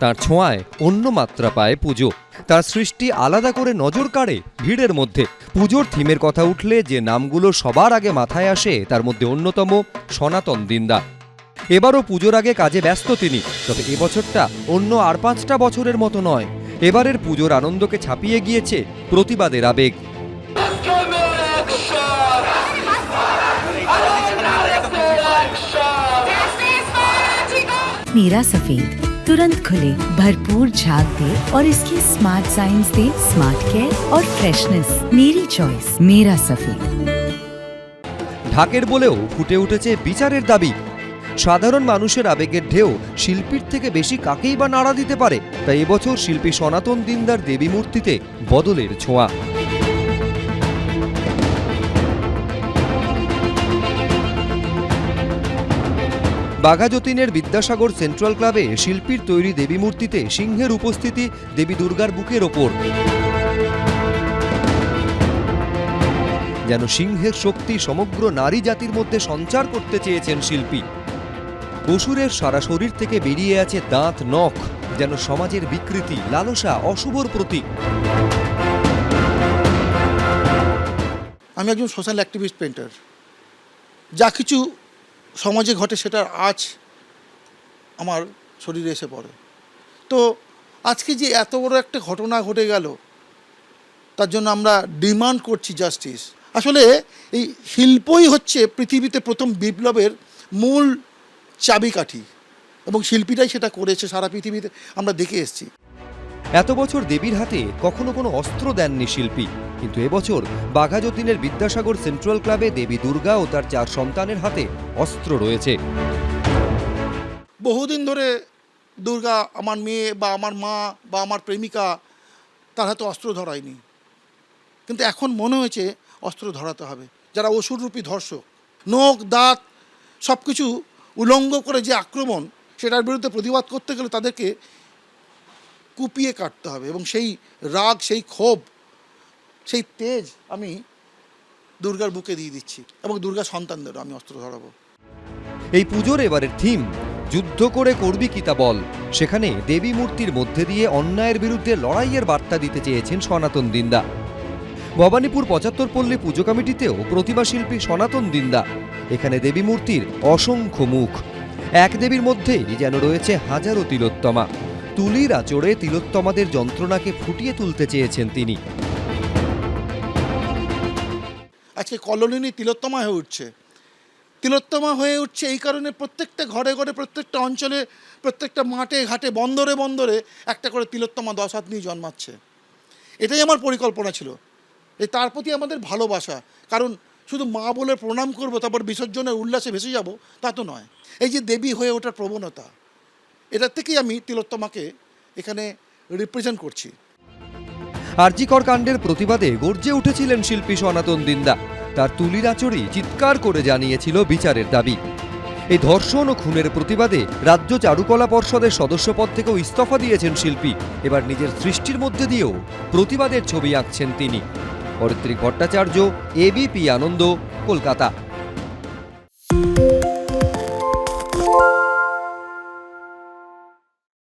তার ছোঁয়ায় অন্য মাত্রা পায় পুজো তার সৃষ্টি আলাদা করে নজর কাড়ে ভিড়ের মধ্যে পুজোর থিমের কথা উঠলে যে নামগুলো সবার আগে মাথায় আসে তার মধ্যে অন্যতম সনাতন দিন্দা এবারও পুজোর আগে কাজে ব্যস্ত তিনি তবে এবছরটা অন্য আর পাঁচটা বছরের মতো নয় এবারের পুজোর আনন্দকে ছাপিয়ে গিয়েছে প্রতিবাদের আবেগ नीरा सफेद तुरंत खुले भरपूर झाग दे और इसकी स्मार्ट साइंस दे स्मार्ट केयर और फ्रेशनेस मेरी चॉइस मेरा सफेद ঢাকের বলেও ফুটে উঠেছে বিচারের দাবি সাধারণ মানুষের আবেগের ঢেউ শিল্পীর থেকে বেশি কাকেই বা নাড়া দিতে পারে তাই এবছর শিল্পী সনাতন দিনদার দেবী মূর্তিতে বদলের ছোঁয়া বাঘাযতীনের বিদ্যাসাগর সেন্ট্রাল ক্লাবে শিল্পীর তৈরি দেবী মূর্তিতে সিংহের উপস্থিতি দেবী দুর্গার বুকের ওপর। যেন সিংহের শক্তি সমগ্র নারী জাতির মধ্যে সঞ্চার করতে চেয়েছেন শিল্পী। অসুরের সারা শরীর থেকে বেরিয়ে আছে দাঁত, নখ, যেন সমাজের বিকৃতি, লালসা, অশুভর প্রতীক। আমি একজন সোশ্যাল অ্যাক্টিভিস্ট পেন্টার যা কিছু সমাজে ঘটে সেটার আজ আমার শরীরে এসে পড়ে। তো আজকে যে এত বড় একটা ঘটনা ঘটে গেল, তার জন্য আমরা ডিমান্ড করছি জাস্টিস। আসলে এই শিল্পই হচ্ছে পৃথিবীতে প্রথম বিপ্লবের মূল চাবিকাঠি এবং শিল্পীরাই সেটা করেছে সারা পৃথিবীতে। আমরা দেখে এসেছি। এত বছর দেবীর হাতে কখনো কোনো অস্ত্র দেননি শিল্পী। কিন্তু এবছর বাঘাযতীনের বিদ্যাসাগর সেন্ট্রাল ক্লাবে দেবী দুর্গা ও তার চার সন্তানের হাতে অস্ত্র রয়েছে। বহুদিন ধরে দুর্গা আমার মেয়ে বা আমার মা বা আমার প্রেমিকা তার হাতে অস্ত্র ধরায়নি। কিন্তু এখন মনে হয়েছে অস্ত্র ধরাতে হবে। যারা অসুররূপী ধর্ষক, নখ, দাঁত সব কিছু উলঙ্গ করে যে আক্রমণ, সেটার বিরুদ্ধে প্রতিবাদ করতে গেলে তাদেরকে কুপিয়ে কাটতে হবে এবং সেই রাগ, সেই ক্ষোভ সেই তেজ আমি দুর্গার বুকে দিয়ে দিচ্ছি এবং দুর্গা সন্তানদেরও আমি অস্ত্র ধরাবো। এই পুজোর এবারের থিম, যুদ্ধ করে করবি কি তা বল। সেখানে দেবী মূর্তির মধ্যে দিয়ে অন্যায়ের বিরুদ্ধে লড়াইয়ের বার্তা দিতে চেয়েছেন সনাতন দিন্দা। ভবানীপুর পঁচাত্তর পল্লী পুজো কমিটিতেও প্রতিমা শিল্পী সনাতন দিন্দা। এখানে দেবী মূর্তির অসংখ্য মুখ। এক দেবীর মধ্যেই যেন রয়েছে হাজারো তিলোত্তমা। তুলির আচড়ে তিলোত্তমাদের যন্ত্রণাকে ফুটিয়ে তুলতে চেয়েছেন তিনি। আজকে কলোনি তিলোত্তমা হয়ে উঠছে। তিলোত্তমা হয়ে উঠছে এই কারণে প্রত্যেকটা ঘরে ঘরে, প্রত্যেকটা অঞ্চলে, প্রত্যেকটা মাঠে, ঘাটে, বন্দরে বন্দরে একটা করে তিলোত্তমা দশ হাত নিয়ে জন্মাচ্ছে। এটাই আমার পরিকল্পনা ছিল। এই তার প্রতি আমাদের ভালোবাসা। কারণ শুধু মা বলে প্রণাম করব, তারপর বিসর্জনের উল্লাসে ভেসে যাব, তা তো নয়। এই যে দেবী হয়ে ওঠার প্রবণতা এটার থেকেই আমি তিলোত্তমাকে এখানে রিপ্রেজেন্ট করছি। আরজিকর কাণ্ডের প্রতিবাদে গর্জে উঠেছিলেন শিল্পী সনাতন দিন্দা। তার তুলির চিৎকার করে জানিয়েছিল বিচারের দাবি। এই ধর্ষণ ও খুনের প্রতিবাদে রাজ্য চারুকলা পর্ষদের সদস্যপদ থেকেও ইস্তফা দিয়েছেন শিল্পী। এবার নিজের সৃষ্টির মধ্যে দিয়েও প্রতিবাদের ছবি আঁকছেন তিনি। অরিত্রী ভট্টাচার্য এবিপি আনন্দ, কলকাতা।